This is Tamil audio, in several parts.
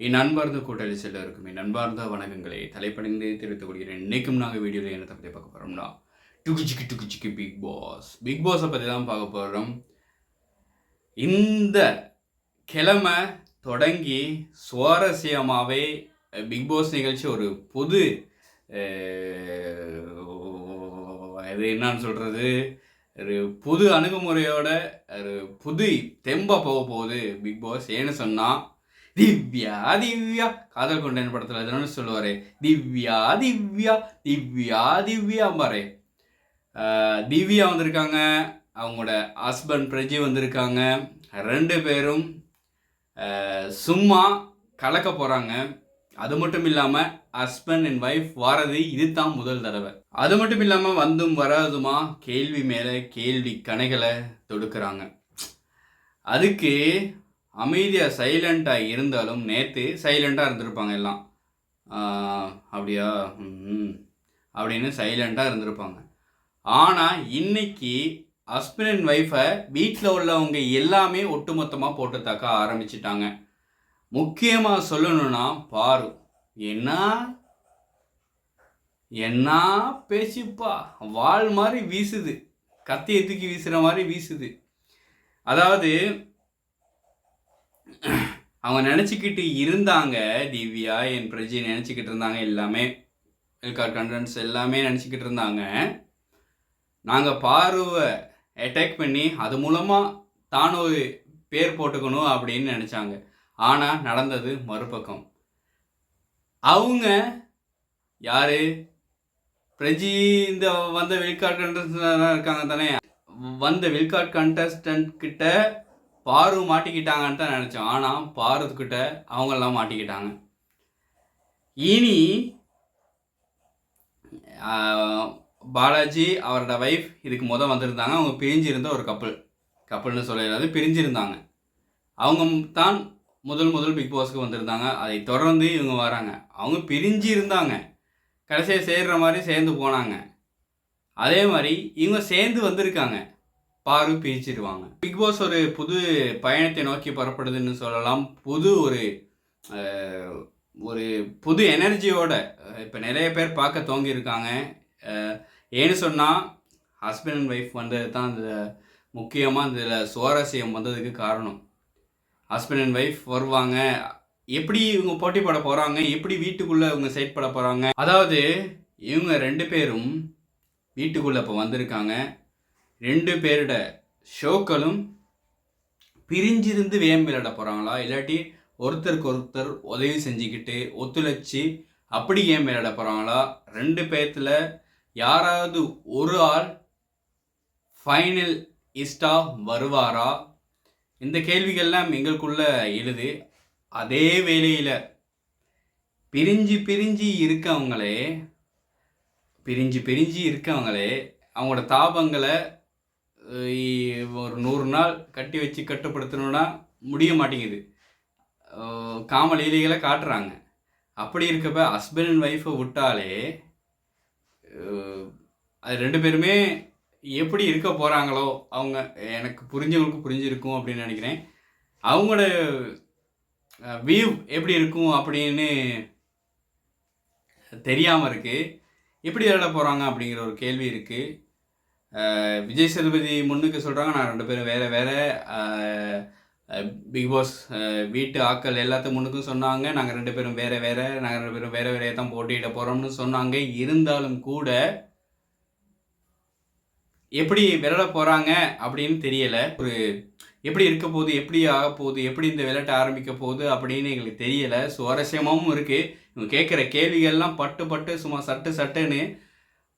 என் அன்பார்ந்த கூட்டாளி செல்லருக்கும் என் அன்பார்ந்த வணக்கங்களை தலைப்பணிந்து தெரிவித்துக் கொள்கிறேன். இன்னைக்கும் நாங்கள் வீடியோவில் என்ன பற்றி பார்க்க போகிறோம்னா டுக்கு சிக்கி டுக்கு பிக் பாஸ் பிக் பாஸை பற்றி தான் பார்க்க போகிறோம் இந்த கிழமை தொடங்கி சுவாரஸ்யமாகவே பிக் பாஸ் நிகழ்ச்சி ஒரு புது இது என்னன்னு சொல்கிறது ஒரு புது அணுகுமுறையோட ஒரு புது தெம்பாக போக போகுது பிக் பாஸ் ஏன்னு சொன்னால் திவ்யா திவ்யா. காதல் கொண்டேன் படத்தில் அதுன்னு சொல்லுவார். திவ்யா திவ்யா திவ்யா திவ்யா பாரு திவ்யா வந்திருக்காங்க. அவங்களோட ஹஸ்பண்ட் பிரஜி வந்திருக்காங்க. ரெண்டு பேரும் சும்மா கலக்க போகிறாங்க அது மட்டும் இல்லாமல் ஹஸ்பண்ட் அண்ட் ஒய்ஃப் வாரது இதுதான் முதல் தடவை. அது மட்டும் இல்லாமல் வந்தும் வராதுமா. கேள்வி மேலே கேள்வி கணைகளை தொடுக்கிறாங்க. அதுக்கு அமைதியாக சைலண்ட்டாக இருந்தாலும் நேற்று சைலண்ட்டாக இருந்திருப்பாங்க எல்லாம். அப்படியா? ம் அப்படின்னு சைலண்ட்டாக இருந்திருப்பாங்க. ஆனால் இன்னைக்கு ஹஸ்பண்ட் அண்ட் ஒய்ஃபை வீட்டில் உள்ளவங்க எல்லாமே ஒட்டுமொத்தமாக போட்டு தாக்க ஆரம்பிச்சிட்டாங்க. முக்கியமாக சொல்லணும்னா பாரு என்ன? என்ன பேசிப்பா? வால் மாதிரி வீசுது. கத்தியை தூக்கி வீசுகிற மாதிரி வீசுது. அதாவது அவங்க நினச்சிக்கிட்டு இருந்தாங்க திவ்யா என் பிரஜி நினச்சிக்கிட்டு இருந்தாங்க எல்லாமே. எல்கார் கண்டன்ஸ் எல்லாமே நினச்சிக்கிட்டு இருந்தாங்க. நாங்கள் பார்வை அட்டாக் பண்ணி அது மூலமாக தான் ஒரு பேர் போட்டுக்கணும் அப்படின்னு நினச்சாங்க. ஆனால் நடந்தது மறுபக்கம். அவங்க யார்? பிரஜி இந்த வந்த வெளிக்காட் கண்டஸ்டன்ட் இருக்காங்க தானே? வந்த வெளிக்காட் கண்டஸ்டன்ட் கிட்ட பாரு மாட்டிக்கிட்டாங்கன்னு தான் நினச்சோம். ஆனால் பாரு கிட்ட அவங்கெல்லாம் மாட்டிக்கிட்டாங்க. இனி பாலாஜி அவரோட ஒய்ஃப் இதுக்கு முத வந்திருந்தாங்க. அவங்க பிரிஞ்சிருந்த ஒரு கப்பல் கப்பல்னு சொல்லிடாது பிரிஞ்சிருந்தாங்க. அவங்க தான் முதல் முதல் பிக் பாஸ்க்கு வந்திருந்தாங்க. அதை தொடர்ந்து இவங்க வராங்க. அவங்க பிரிஞ்சு இருந்தாங்க கடைசியாக சேர்ற மாதிரி சேர்ந்து போனாங்க. அதே மாதிரி இவங்க சேர்ந்து வந்திருக்காங்க. பாரு பிரிச்சிருவாங்க. பிக் பாஸ் ஒரு புது பயணத்தை நோக்கி புறப்படுதுன்னு சொல்லலாம். புது ஒரு ஒரு புது எனர்ஜியோட இப்போ நிறைய பேர் பார்க்க தோங்கியிருக்காங்க. ஏன்னு சொன்னால் ஹஸ்பண்ட் அண்ட் ஒய்ஃப் வந்தது தான் இந்த முக்கியமாக இதில் சுவாரஸ்யம் வந்ததுக்கு காரணம். ஹஸ்பண்ட் அண்ட் ஒய்ஃப் வருவாங்க. எப்படி இவங்க போட்டி பட போகிறாங்க எப்படி வீட்டுக்குள்ளே இவங்க செயற்பட போகிறாங்க அதாவது இவங்க ரெண்டு பேரும் வீட்டுக்குள்ளே இப்போ வந்திருக்காங்க. ரெண்டு பேரோட ஷோக்களும் பிரிஞ்சிருந்து வேம் விளையாட போகிறாங்களா இல்லாட்டி ஒருத்தருக்கு ஒருத்தர் உதவி செஞ்சுக்கிட்டு ஒத்துழைச்சி அப்படி கேம் விளையாட போகிறாங்களா ரெண்டு பேர்த்தில் யாராவது ஒரு ஆள் ஃபைனல் இஸ்டா வருவாரா? இந்த கேள்விகள்லாம் எங்களுக்குள்ள எழுது. அதே வேலையில் பிரிஞ்சு பிரிஞ்சு இருக்கவங்களே பிரிஞ்சு பிரிஞ்சு இருக்கவங்களே அவங்களோட தாபங்களை ஒரு நூறு நாள் கட்டி வச்சு கட்டுப்படுத்தணும்னா முடிய மாட்டேங்குது. அஹ், காம லீலைகளை காட்டுறாங்க. அப்படி இருக்கப்ப ஹஸ்பண்ட் அண்ட் ஒய்ஃபை விட்டாலே அது ரெண்டு பேருமே எப்படி இருக்க போகிறாங்களோ அவங்க எனக்கு புரிஞ்சவங்களுக்கு புரிஞ்சிருக்கும் அப்படின்னு நினைக்கிறேன். அவங்களோட வியூ எப்படி இருக்கும் அப்படின்னு தெரியாமல் இருக்குது எப்படி விளையாட போகிறாங்க அப்படிங்கிற ஒரு கேள்வி இருக்குது விஜய் சேதுபதி முன்னுக்கு சொல்கிறாங்க நான் ரெண்டு பேரும் வேறு வேறு பிக் பாஸ் வீட்டு ஆக்கள் எல்லாத்துக்கும் முன்னுக்கும் சொன்னாங்க. நாங்கள் ரெண்டு பேரும் வேறு வேறு நாங்கள் ரெண்டு பேரும் வேறு வேறையை தான் போட்டியிட போகிறோம்னு சொன்னாங்க. இருந்தாலும் கூட எப்படி விளையாட போகிறாங்க அப்படின்னு தெரியலை. ஒரு எப்படி இருக்க போகுது எப்படி ஆக போகுது எப்படி இந்த விளையாட்டு ஆரம்பிக்க போகுது அப்படின்னு எங்களுக்கு தெரியலை. சுவாரஸ்யமாகவும் இருக்குது இவங்க கேட்குற கேள்விகள்லாம் பட்டு பட்டு சும்மா சட்டு சட்டுன்னு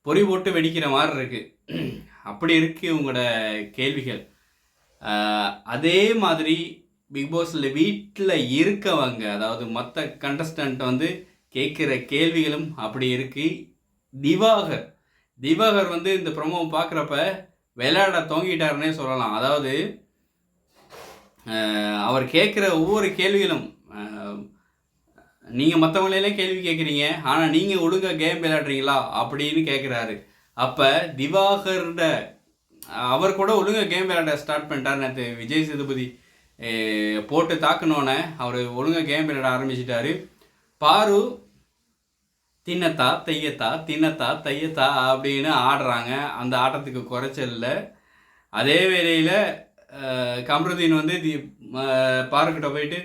பொறி போட்டு வெடிக்கிற மாதிரி இருக்குது அப்படி இருக்குது இவங்களோட கேள்விகள். அதே மாதிரி பிக் பாஸில் வீட்டில் இருக்கவங்க அதாவது மற்ற கண்டஸ்டண்ட் வந்து கேட்குற கேள்விகளும் அப்படி இருக்குது திவாகர். திவாகர் வந்து இந்த ப்ரொமோவை பார்க்குறப்ப விளையாட தோங்கிட்டாருன்னே சொல்லலாம். அதாவது அவர் கேட்குற ஒவ்வொரு கேள்விகளும் நீங்கள் மற்றவங்களே கேள்வி கேட்குறீங்க ஆனால் நீங்கள் ஒழுங்காக கேம் விளையாடுறீங்களா அப்படின்னு கேட்குறாரு அப்போ திவாகரோட அவர் கூட ஒழுங்காக கேம் விளையாட ஸ்டார்ட் பண்ணிட்டார் நேற்று விஜய் சேதுபதி. போட்டு தாக்குனோன்னே அவர் ஒழுங்காக கேம் விளையாட ஆரம்பிச்சிட்டாரு. பாரு தின்னத்தா தையத்தா தின்னத்தா தையத்தா அப்படின்னு ஆடுறாங்க. அந்த ஆட்டத்துக்கு குறைச்சல்ல அதே வேளையில் கமருதீன் வந்து தி பாருக்கிட்ட போயிட்டு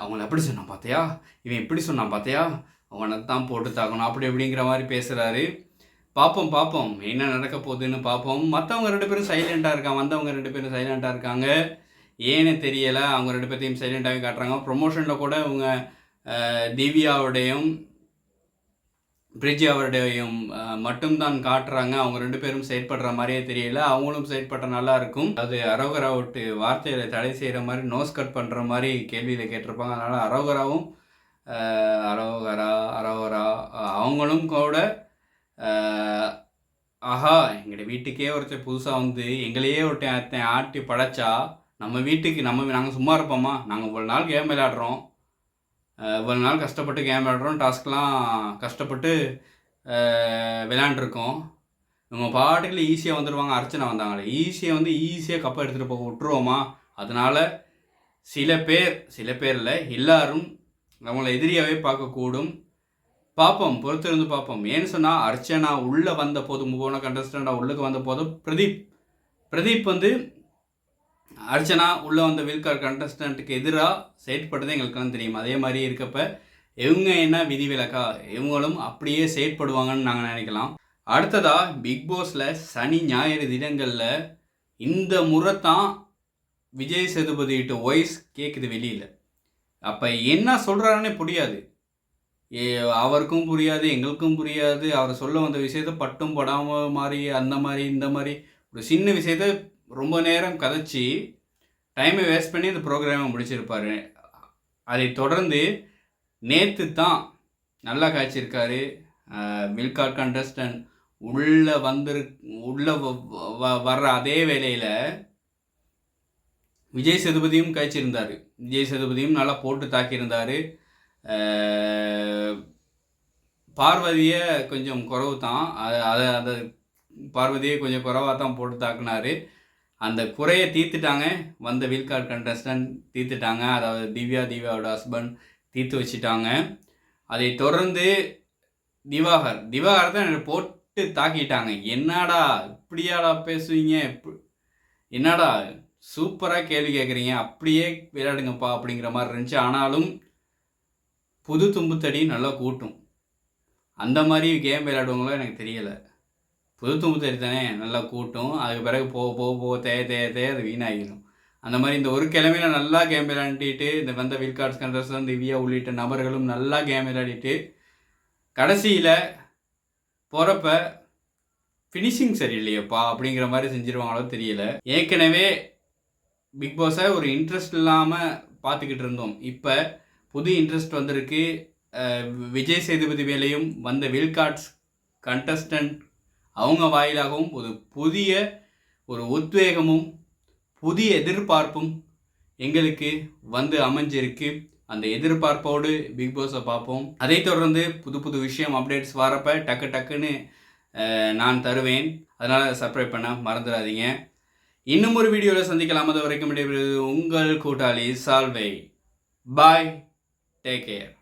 அவங்கள எப்படி சொன்னான் பார்த்தியா இவன் எப்படி சொன்னான் பார்த்தியா அவனை தான் போட்டு தாக்கணும். அப்படி அப்படிங்கிற மாதிரி பேசுகிறாரு பார்ப்போம் பார்ப்போம் என்ன நடக்க போகுதுன்னு பார்ப்போம் மற்றவங்க ரெண்டு பேரும் சைலண்ட்டாக இருக்காங்க. வந்தவங்க ரெண்டு பேரும் சைலண்ட்டாக இருக்காங்க. ஏன்னு தெரியலை. அவங்க ரெண்டு பேர்த்தையும் சைலண்ட்டாகவே காட்டுறாங்க. ப்ரொமோஷனில் கூட இவங்க திவ்யாவுடையும் பிரிட்ஜி அவருடையும் மட்டும்தான் காட்டுறாங்க. அவங்க ரெண்டு பேரும் செயற்படுற மாதிரியே தெரியல. அவங்களும் செயற்பட்ட நல்லா இருக்கும். அது அரோகரா விட்டு வார்த்தையில தடை செய்கிற மாதிரி நோஸ் கட் பண்ணுற மாதிரி கேள்வியில் கேட்டிருப்பாங்க. அதனால் அரோகராவும் அரோகரா அரோகரா அவங்களும் கூட ஆஹா எங்களுடைய வீட்டுக்கே ஒருத்தன் புதுசாக வந்து எங்களையே ஒருத்தன் ஆட்டி படைச்சா நம்ம வீட்டுக்கு நம்ம நாங்கள் சும்மா இருப்போம்மா நாங்கள் இவ்வளோ நாள் கேம் விளையாடுறோம். இவ்வளோ நாள் கஷ்டப்பட்டு கேம் விளையாடுறோம். டாஸ்க்லாம் கஷ்டப்பட்டு விளையாண்டுருக்கோம். இவங்க பாட்டுக்கில் ஈஸியாக வந்துடுவாங்க அர்ச்சனை வந்தாங்களே. ஈஸியாக வந்து ஈஸியாக கப்பை எடுத்துகிட்டு போக விட்டுருவோமா? அதனால சில பேர் சில பேரில் எல்லாரும் நம்மளை எதிரியாகவே பார்க்கக்கூடும். பார்ப்போம் பொறுத்திருந்து பார்ப்போம் ஏன்னு சொன்னால் அர்ச்சனா உள்ளே வந்த போது போன கண்டஸ்டண்டாக உள்ளுக்கு வந்த போது பிரதீப். பிரதீப் வந்து அர்ச்சனா உள்ளே வந்த வில்கார் கண்டஸ்டண்ட்டுக்கு எதிராக செயற்பட்டது எங்களுக்கெல்லாம் தெரியும். அதே மாதிரி இருக்கப்ப இவங்க என்ன விதிவிலக்கா? இவங்களும் அப்படியே செயற்படுவாங்கன்னு நாங்கள் நினைக்கலாம். அடுத்ததா பிக் பாஸில் சனி ஞாயிறு தினங்களில் இந்த முறை தான் விஜய் சேதுபதியிட்ட வாய்ஸ் கேட்குது வெளியில். அப்போ என்ன சொல்கிறாருன்னே புரியாது. அவருக்கும் புரியாது எங்களுக்கும் புரியாது. அவர் சொல்ல வந்த விஷயத்த பட்டும் படாமல் மாதிரி அந்த மாதிரி இந்த மாதிரி ஒரு சின்ன விஷயத்த ரொம்ப நேரம் கதைச்சி டைமை வேஸ்ட் பண்ணி இந்த ப்ரோக்ராமை முடிச்சிருப்பாரு. அதை தொடர்ந்து நேற்று தான் நல்லா காய்ச்சிருக்காரு. மில்கார் கண்டஸ்டன்ட் உள்ளே வந்துரு உள்ளே வர்ற அதே வேளையில் விஜய் சேதுபதியும் காய்ச்சிருந்தார். விஜய் சேதுபதியும் நல்லா போட்டு தாக்கியிருந்தார். பார்வதியை கொஞ்சம் குறவு தான். அதை அதை அந்த பார்வதியை கொஞ்சம் குறைவாக தான் போட்டு தாக்குனாரு. அந்த குறையை தீர்த்துட்டாங்க. வந்த வீல்கார்ட் கண்டஸ்டன்ட் தீர்த்துட்டாங்க. அதாவது திவ்யா திவ்யாவோட ஹஸ்பண்ட் தீர்த்து வச்சுட்டாங்க. அதை தொடர்ந்து திவாகர் திவாகர் தான் என்னை போட்டு தாக்கிட்டாங்க. என்னடா இப்படியாடா பேசுவீங்க? என்னடா சூப்பராக கேள்வி கேட்குறீங்க அப்படியே விளையாடுங்கப்பா அப்படிங்கிற மாதிரி இருந்துச்சு. ஆனாலும் புது தும்புத்தடி நல்லா கூட்டும். அந்த மாதிரி கேம் விளையாடுவங்களோ எனக்கு தெரியலை. புது தும்புத்தடி தானே நல்லா கூட்டும். அதுக்கு பிறகு போக போக போக தேய தேய தேய அது வீணாகிடும் அந்த மாதிரி இந்த ஒரு கிழமையில நல்லா கேம் விளையாண்டுட்டு இந்த வந்த வில்கார்ட்ஸ் கண்டர்சன் திவ்யா உள்ளிட்ட நபர்களும் நல்லா கேம் விளையாடிட்டு கடைசியில் போகிறப்ப ஃபினிஷிங் சரியில்லையப்பா அப்படிங்கிற மாதிரி செஞ்சுருவாங்களோ தெரியல. ஏற்கனவே பிக் பாஸை ஒரு இன்ட்ரெஸ்ட் இல்லாமல் பார்த்துக்கிட்டு இருந்தோம். இப்போ புது இன்ட்ரெஸ்ட் வந்திருக்கு. விஜய் சேதுபதி வேலையும் வந்த வில்கார்ட்ஸ் கண்டஸ்டன்ட் அவங்க வாயிலாகவும் ஒரு புதிய ஒரு உத்வேகமும் புதிய எதிர்பார்ப்பும் எங்களுக்கு வந்து அமைஞ்சிருக்கு. அந்த எதிர்பார்ப்போடு பிக் பாஸை பார்ப்போம். அதை தொடர்ந்து புது புது விஷயம் அப்டேட்ஸ் வரப்ப டக்கு டக்குன்னு நான் தருவேன். அதனால் சப்ஸ்கிரைப் பண்ண மறந்துடாதீங்க. இன்னும் ஒரு வீடியோவில் சந்திக்கலாம். அது வரைக்கும் உங்கள் கூட்டாளி சால்வை. பாய் Take care.